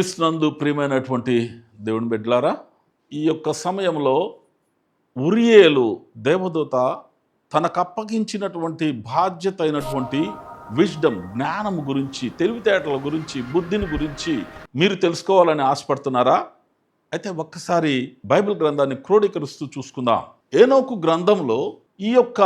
క్రీస్తునందు ప్రియమైనటువంటి దేవుని బిడ్డలారా ఈ యొక్క సమయంలో ఉరియేలు దేవదూత తనకు అప్పగించినటువంటి బాధ్యత అయినటువంటి విజ్డమ్ జ్ఞానం గురించి తెలివితేటల గురించి బుద్ధిని గురించి మీరు తెలుసుకోవాలని ఆశపడుతున్నారా? అయితే ఒక్కసారి బైబిల్ గ్రంథాన్ని క్రోడీకరిస్తూ చూసుకుందాం. ఏనోకు గ్రంథంలో ఈ యొక్క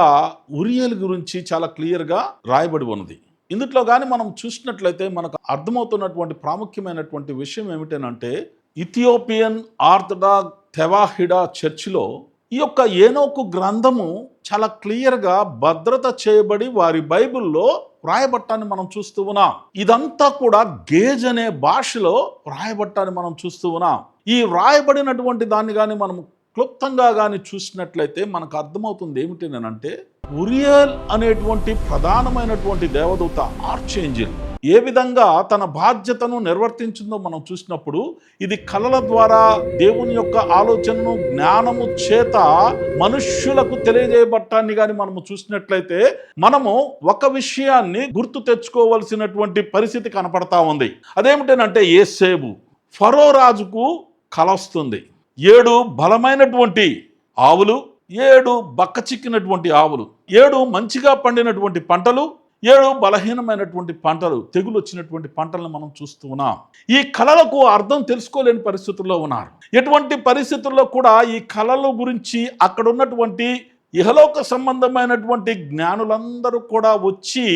ఉరియేలు గురించి చాలా క్లియర్గా రాయబడి ఉన్నది. ఇందులో కానీ మనం చూసినట్లయితే మనకు అర్థమవుతున్నటువంటి ప్రాముఖ్యమైనటువంటి విషయం ఏమిటనంటే ఇథియోపియన్ ఆర్థడాక్ తెవాహిడా చర్చిలో ఈ యొక్క ఏనోకు గ్రంథము చాలా క్లియర్గా భద్రత చేయబడి వారి బైబిల్లో వ్రాయబట్టాన్ని మనం చూస్తూ ఉన్నాం. ఇదంతా కూడా గేజ్ అనే భాషలో వ్రాయబట్టాన్ని మనం చూస్తూ ఉన్నాం. ఈ వ్రాయబడినటువంటి దాన్ని కానీ మనం క్లుప్తంగా కానీ చూసినట్లయితే మనకు అర్థమవుతుంది ఏమిటి అంటే ఉరియల్ అనేటువంటి ప్రధానమైనటువంటి దేవదూత ఆర్చేంజిల్ ఏ విధంగా తన బాధ్యతను నిర్వర్తించిందో మనం చూసినప్పుడు ఇది కళల ద్వారా దేవుని యొక్క ఆలోచనను జ్ఞానము చేత మనుష్యులకు తెలియజేయబట్టాన్ని కానీ మనము చూసినట్లయితే మనము ఒక విషయాన్ని గుర్తు తెచ్చుకోవలసినటువంటి పరిస్థితి కనపడతా ఉంది. అదేమిటనంటే ఏసేబు ఫరో రాజుకు కల వస్తుంది ఏడు బలమైనటువంటి ఆవులు ఏడు బక్క చిక్కినటువంటి ఆవులు ఏడు మంచిగా పండినటువంటి పంటలు ఏడు బలహీనమైనటువంటి పంటలు తెగులు వచ్చినటువంటి పంటలను మనం చూస్తూ ఉన్నాం. ఈ కళలకు అర్థం తెలుసుకోలేని పరిస్థితుల్లో ఉన్నారు. ఎటువంటి పరిస్థితుల్లో కూడా ఈ కళల గురించి అక్కడ ఉన్నటువంటి ఇహలోక సంబంధమైనటువంటి జ్ఞానులందరూ కూడా వచ్చి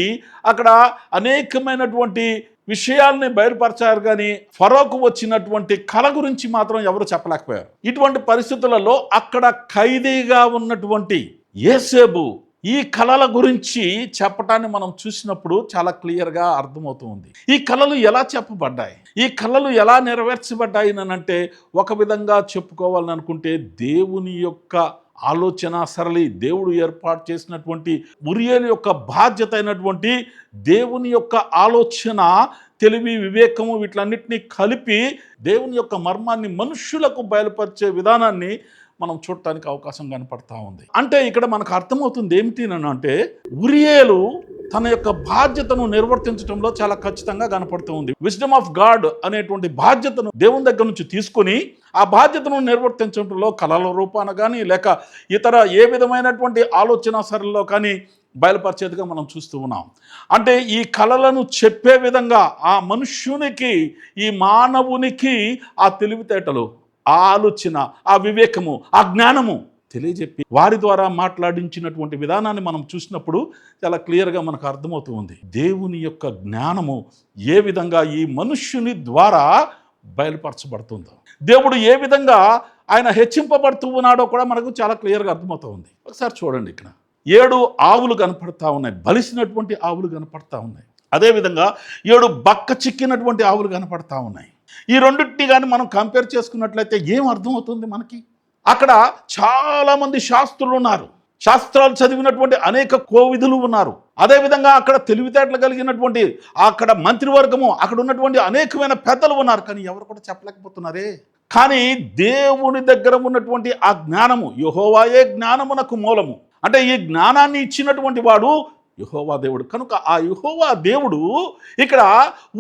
అక్కడ అనేకమైనటువంటి విషయాల్ని బయలుపరచారు కానీ ఫరోకు వచ్చినటువంటి కళ గురించి మాత్రం ఎవరు చెప్పలేకపోయారు. ఇటువంటి పరిస్థితులలో అక్కడ ఖైదీగా ఉన్నటువంటి ఏసేబు ఈ కళల గురించి చెప్పటాన్ని మనం చూసినప్పుడు చాలా క్లియర్గా అర్థమవుతుంది. ఈ కళలు ఎలా చెప్పబడ్డాయి? ఈ కళలు ఎలా నెరవేర్చబడ్డాయి అంటే ఒక విధంగా చెప్పుకోవాలని అనుకుంటే దేవుని యొక్క ఆలోచన సరళి దేవుడు ఏర్పాటు చేసినటువంటి ఉరియలు యొక్క బాధ్యత అయినటువంటి దేవుని యొక్క ఆలోచన తెలివి వివేకము వీటిలన్నిటినీ కలిపి దేవుని యొక్క మర్మాన్ని మనుష్యులకు బయలుపరిచే విధానాన్ని మనం చూడటానికి అవకాశం కనపడతా ఉంది. అంటే ఇక్కడ మనకు అర్థమవుతుంది ఏమిటి అని అంటే ఉరియేలు తన యొక్క బాధ్యతను నిర్వర్తించడంలో చాలా ఖచ్చితంగా కనపడుతూ ఉంది. విజ్డమ్ ఆఫ్ గాడ్ అనేటువంటి బాధ్యతను దేవుని దగ్గర నుంచి తీసుకొని ఆ బాధ్యతను నిర్వర్తించడంలో కళల రూపాన కానీ లేక ఇతర ఏ విధమైనటువంటి ఆలోచన సరళిలో కానీ బయలుపరిచేదిగా మనం చూస్తూ ఉన్నాం. అంటే ఈ కళలను చెప్పే విధంగా ఆ మనుష్యునికి ఈ మానవునికి ఆ తెలివితేటలు ఆ ఆలోచన ఆ వివేకము ఆ జ్ఞానము తెలియజెప్పి వారి ద్వారా మాట్లాడించినటువంటి విధానాన్ని మనం చూసినప్పుడు చాలా క్లియర్గా మనకు అర్థమవుతూ ఉంది. దేవుని యొక్క జ్ఞానము ఏ విధంగా ఈ మనుష్యుని ద్వారా బయలుపరచబడుతుందో దేవుడు ఏ విధంగా ఆయన హెచ్చింపబడుతూ ఉన్నాడో కూడా మనకు చాలా క్లియర్గా అర్థమవుతూ ఉంది. ఒకసారి చూడండి ఇక్కడ. ఏడు ఆవులు కనపడతా ఉన్నాయి. బలిసినటువంటి ఆవులు కనపడతా ఉన్నాయి. అదేవిధంగా ఏడు బక్క చిక్కినటువంటి ఆవులు కనపడతా ఉన్నాయి. ఈ రెండింటిని కానీ మనం కంపేర్ చేసుకున్నట్లయితే ఏం అర్థమవుతుంది మనకి? అక్కడ చాలామంది శాస్త్రులు ఉన్నారు. శాస్త్రాలు చదివినటువంటి అనేక కోవిధులు ఉన్నారు. అదేవిధంగా అక్కడ తెలివితేటలు కలిగినటువంటి అక్కడ మంత్రివర్గము అక్కడ ఉన్నటువంటి అనేకమైన పెద్దలు ఉన్నారు. కానీ ఎవరు కూడా చెప్పలేకపోతున్నారే? కానీ దేవుని దగ్గర ఉన్నటువంటి ఆ జ్ఞానము యహోవాయే జ్ఞానమునకు మూలము. అంటే ఈ జ్ఞానాన్ని ఇచ్చినటువంటి వాడు యహోవా దేవుడు. కనుక ఆ యహోవా దేవుడు ఇక్కడ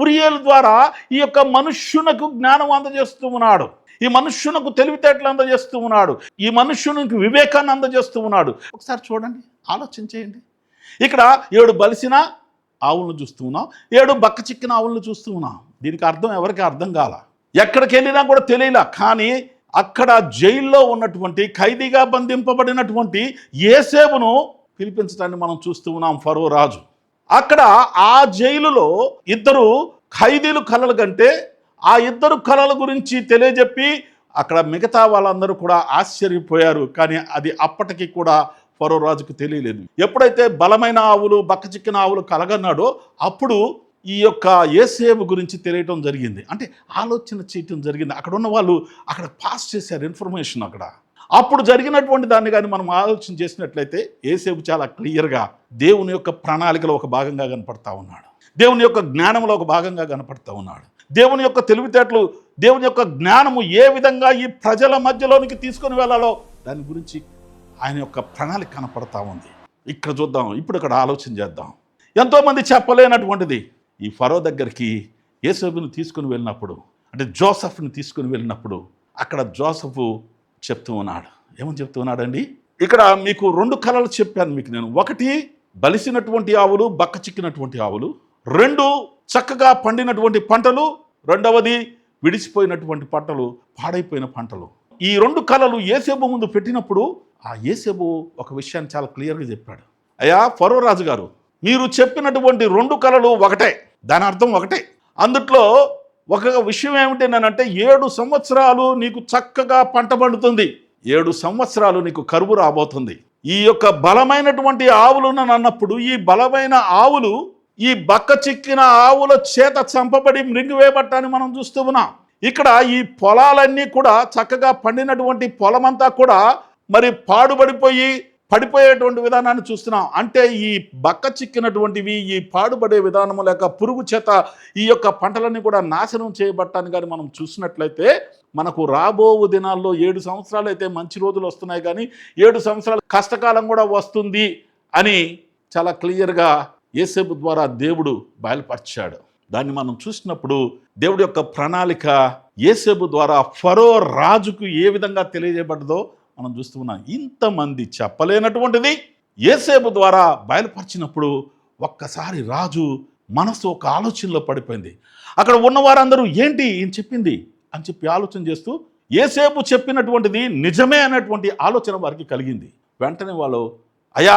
ఉరియేలు ద్వారా ఈ యొక్క మనుష్యునకు జ్ఞానం అందజేస్తూ ఉన్నాడు. ఈ మనుష్యునకు తెలివితేటలు అందజేస్తూ ఉన్నాడు. ఈ మనుష్యునికి వివేకాన్ని అందజేస్తూ ఉన్నాడు. ఒకసారి చూడండి ఆలోచించేయండి. ఇక్కడ ఏడు బలిసిన ఆవులను చూస్తూ ఉన్నాం. ఏడు బక్క చిక్కిన ఆవులను చూస్తూ ఉన్నాం. దీనికి అర్థం ఎవరికి అర్థం కాల? ఎక్కడికి వెళ్ళినా కూడా తెలియలా. కానీ అక్కడ జైల్లో ఉన్నటువంటి ఖైదీగా బంధింపబడినటువంటి ఏసేపును పిలిపించడాన్ని మనం చూస్తూ ఉన్నాం ఫరో రాజు. అక్కడ ఆ జైలులో ఇద్దరు ఖైదీలు కలలు కంటే ఆ ఇద్దరు కళల గురించి తెలియజెప్పి అక్కడ మిగతా వాళ్ళందరూ కూడా ఆశ్చర్యపోయారు. కానీ అది అప్పటికి కూడా ఫరో రాజుకు తెలియలేదు. ఎప్పుడైతే బలమైన ఆవులు బక్కచిక్కిన ఆవులు కలగన్నాడో అప్పుడు ఈ యొక్క ఏసేపు గురించి తెలియటం జరిగింది. అంటే ఆలోచన చేయటం జరిగింది. అక్కడ ఉన్న వాళ్ళు అక్కడ పాస్ చేశారు ఇన్ఫర్మేషన్ అక్కడ. అప్పుడు జరిగినటువంటి దాన్ని కానీ మనం ఆలోచన చేసినట్లయితే ఏసేపు చాలా క్లియర్గా దేవుని యొక్క ప్రణాళికలో ఒక భాగంగా కనపడతా ఉన్నాడు. దేవుని యొక్క జ్ఞానంలో ఒక భాగంగా కనపడతా ఉన్నాడు. దేవుని యొక్క తెలివితేటలు దేవుని యొక్క జ్ఞానము ఏ విధంగా ఈ ప్రజల మధ్యలోనికి తీసుకొని వెళ్ళాలో దాని గురించి ఆయన యొక్క ప్రణాళిక కనపడతా ఉంది. ఇక్కడ చూద్దాం ఇప్పుడు ఇక్కడ ఆలోచన చేద్దాం. ఎంతోమంది చెప్పలేనటువంటిది. ఈ ఫరో దగ్గరికి యేసోబును తీసుకుని వెళ్ళినప్పుడు అంటే జోసఫ్ని తీసుకుని వెళ్ళినప్పుడు అక్కడ జోసఫ్ చెప్తూ ఉన్నాడు. ఏమని చెప్తూ ఉన్నాడండి? ఇక్కడ మీకు రెండు కళలు చెప్పాను మీకు నేను. ఒకటి బలిసినటువంటి ఆవులు బక్క చిక్కినటువంటి ఆవులు. రెండు చక్కగా పండినటువంటి పంటలు రెండవది విడిచిపోయినటువంటి పంటలు పాడైపోయిన పంటలు. ఈ రెండు కళలు ఏసేబు ముందు పెట్టినప్పుడు ఆ ఏసేబు ఒక విషయాన్ని చాలా క్లియర్గా చెప్పాడు. అయ్యా ఫరో రాజు గారు మీరు చెప్పినటువంటి రెండు కళలు ఒకటే దాని అర్థం ఒకటే. అందుట్లో ఒక విషయం ఏమిటంటే ఏడు సంవత్సరాలు నీకు చక్కగా పంట పండుతుంది ఏడు సంవత్సరాలు నీకు కరువు రాబోతుంది. ఈ యొక్క బలమైనటువంటి ఆవులు అన్నప్పుడు ఈ బలమైన ఆవులు ఈ బక్క చిక్కిన ఆవుల చేత చంపబడి మృంగివేయబట్టాన్ని మనం చూస్తూ ఉన్నాం. ఇక్కడ ఈ పొలాలన్నీ కూడా చక్కగా పండినటువంటి పొలమంతా కూడా మరి పాడుబడిపోయి పడిపోయేటువంటి విధానాన్ని చూస్తున్నాం. అంటే ఈ బక్క చిక్కినటువంటివి ఈ పాడుపడే విధానము లేక పురుగు చేత ఈ యొక్క పంటలన్నీ కూడా నాశనం చేయబట్టాన్ని కానీ మనం చూసినట్లయితే మనకు రాబో దినాల్లో ఏడు సంవత్సరాలు అయితే మంచి రోజులు వస్తున్నాయి కానీ ఏడు సంవత్సరాలు కష్టకాలం కూడా వస్తుంది అని చాలా క్లియర్గా ఏసేపు ద్వారా దేవుడు బయలుపరిచాడు. దాన్ని మనం చూసినప్పుడు దేవుడి యొక్క ప్రణాళిక ఏసేపు ద్వారా ఫరో రాజుకు ఏ విధంగా తెలియజేయబడ్డదో మనం చూస్తున్నాం. ఇంతమంది చెప్పలేనటువంటిది ఏసేపు ద్వారా బయలుపరిచినప్పుడు ఒక్కసారి రాజు మనసు ఒక ఆలోచనలో పడిపోయింది. అక్కడ ఉన్న వారందరూ ఏంటి ఈయన చెప్పింది? అని చెప్పి ఆలోచన చేస్తూ ఏసేపు చెప్పినటువంటిది నిజమే అనేటువంటి ఆలోచన వారికి కలిగింది. వెంటనే వాళ్ళు అయా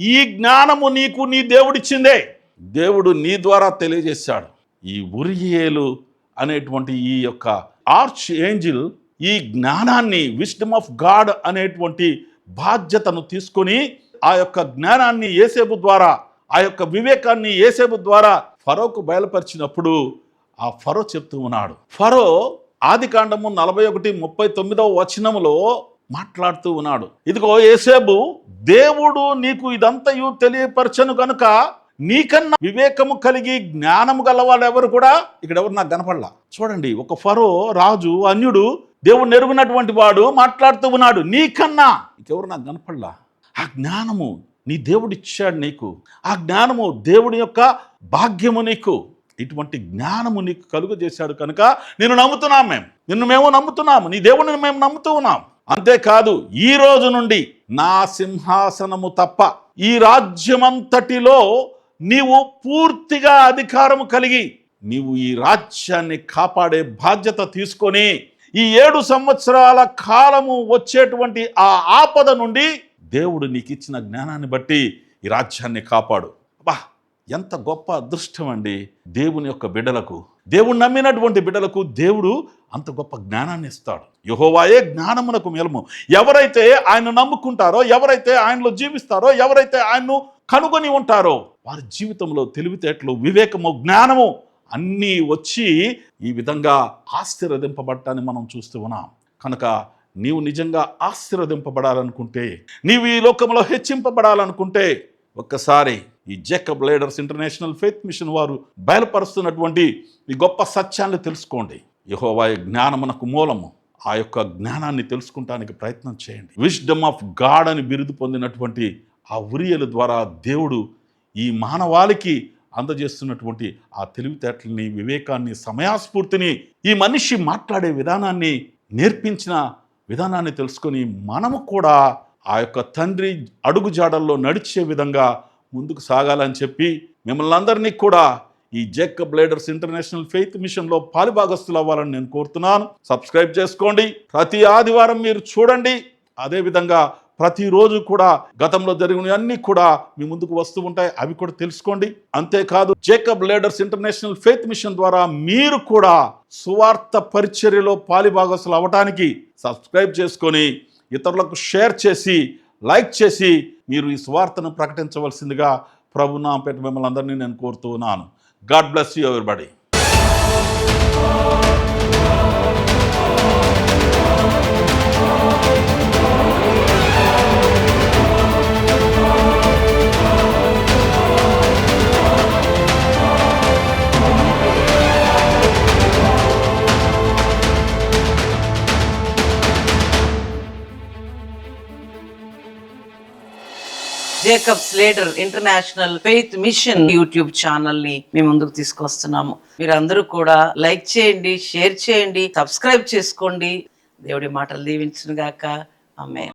ఈ జ్ఞానము నీకు నీ దేవుడిచ్చిందే. దేవుడు నీ ద్వారా తెలియజేశాడు. ఈ ఉరియేలు అనేటువంటి ఈ యొక్క ఆర్చ్ ఏంజిల్ ఈ జ్ఞానాన్ని విస్డమ్ ఆఫ్ గాడ్ అనేటువంటి బాధ్యతను తీసుకొని ఆ యొక్క జ్ఞానాన్ని ఏసేపు ద్వారా ఆ యొక్క వివేకాన్ని ఏసేపు ద్వారా ఫరోకు బయలుపరిచినప్పుడు ఆ ఫరో చెప్తూ ఉన్నాడు. ఫరో ఆది కాండము నలభై ఒకటి ముప్పై తొమ్మిదవ వచనములో మాట్లాడుతూ ఉన్నాడు. ఇదిగో ఏసేబు దేవుడు నీకు ఇదంతయు తెలియపరచను కనుక నీకన్నా వివేకము కలిగి జ్ఞానము గల ఎవరు కూడా ఇక్కడ ఎవరు నాకు కనపడలా. చూడండి ఒక ఫరో రాజు అన్యుడు దేవుడు నెరుగునటువంటి వాడు మాట్లాడుతూ ఉన్నాడు. నీకన్నా ఇంకెవరు నాకు కనపడలా? ఆ జ్ఞానము నీ దేవుడు ఇచ్చాడు నీకు. ఆ జ్ఞానము దేవుడి యొక్క భాగ్యము నీకు. ఇటువంటి జ్ఞానము నీకు కలుగు చేశాడు కనుక నేను నమ్ముతున్నాం మేము. నిన్ను మేము నమ్ముతున్నాము. నీ దేవుడిని మేము నమ్ముతూ ఉన్నాం. అంతేకాదు ఈ రోజు నుండి నా సింహాసనము తప్ప ఈ రాజ్యమంతటిలో నీవు పూర్తిగా అధికారము కలిగి నీవు ఈ రాజ్యాన్ని కాపాడే బాధ్యత తీసుకొని ఈ ఏడు సంవత్సరాల కాలము వచ్చేటువంటి ఆ ఆపద నుండి దేవుడు నీకు ఇచ్చిన జ్ఞానాన్ని బట్టి ఈ రాజ్యాన్ని కాపాడు. అబ్బా ఎంత గొప్ప అదృష్టం అండి. దేవుని యొక్క బిడ్డలకు దేవుడు నమ్మినటువంటి బిడ్డలకు దేవుడు అంత గొప్ప జ్ఞానాన్ని ఇస్తాడు. యహోవాయే జ్ఞానమునకు మేలము. ఎవరైతే ఆయన నమ్ముకుంటారో ఎవరైతే ఆయనలో జీవిస్తారో ఎవరైతే ఆయన్ను కనుగొని ఉంటారో వారి జీవితంలో తెలివితేటలు వివేకము జ్ఞానము అన్నీ వచ్చి ఈ విధంగా ఆశీర్వదింపబడటాన్ని మనం చూస్తూ ఉన్నాం. కనుక నీవు నిజంగా ఆశీర్వదింపబడాలనుకుంటే నీవు ఈ లోకంలో హెచ్చింపబడాలనుకుంటే ఒక్కసారి ఈ Jacob ladders international faith mission వారు బయలుపరుస్తున్నటువంటి ఈ గొప్ప సత్యాన్ని తెలుసుకోండి. యహోవా జ్ఞానమునకు మూలము. ఆ యొక్క జ్ఞానాన్ని తెలుసుకుంటానికి ప్రయత్నం చేయండి. విజ్డమ్ ఆఫ్ గాడ్ అని బిరుదు పొందినటువంటి ఆ ఉరియల ద్వారా దేవుడు ఈ మానవాళికి అందజేస్తున్నటువంటి ఆ తెలివితేటల్ని వివేకాన్ని సమయాస్ఫూర్తిని ఈ మనిషి మాట్లాడే విధానాన్ని నేర్పించిన విధానాన్ని తెలుసుకొని మనము కూడా ఆ యొక్క తండ్రి అడుగుజాడల్లో నడిచే విధంగా ముందుకు సాగాలని చెప్పి మిమ్మల్ని అందరినీ కూడా ఈ జెక్ లేడర్స్ ఇంటర్నేషనల్ ఫెయిత్ మిషన్లో పాలిభాగస్తులు అవ్వాలని నేను కోరుతున్నాను. సబ్స్క్రైబ్ చేసుకోండి. ప్రతి ఆదివారం మీరు చూడండి. అదేవిధంగా ప్రతిరోజు కూడా గతంలో జరిగిన అన్ని కూడా మీ ముందుకు వస్తూ ఉంటాయి. అవి కూడా తెలుసుకోండి. అంతేకాదు Jacob ladders international faith mission ద్వారా మీరు కూడా సువార్త పరిచర్యలో పాలిభాగస్తులు అవ్వటానికి సబ్స్క్రైబ్ చేసుకొని ఇతరులకు షేర్ చేసి లైక్ చేసి మీరు ఈ సువార్తను ప్రకటించవలసిందిగా ప్రభు నాంపేట మిమ్మల్ని అందరినీ నేను కోరుతున్నాను. God bless you, everybody. Jacob ladder international faith mission YouTube ఛానల్ని మేము ముందుకు తీసుకొస్తున్నాము. మీరు అందరూ కూడా లైక్ చేయండి షేర్ చేయండి సబ్స్క్రైబ్ చేసుకోండి. దేవుడి మాటలు దీవించిన గాక ఆమె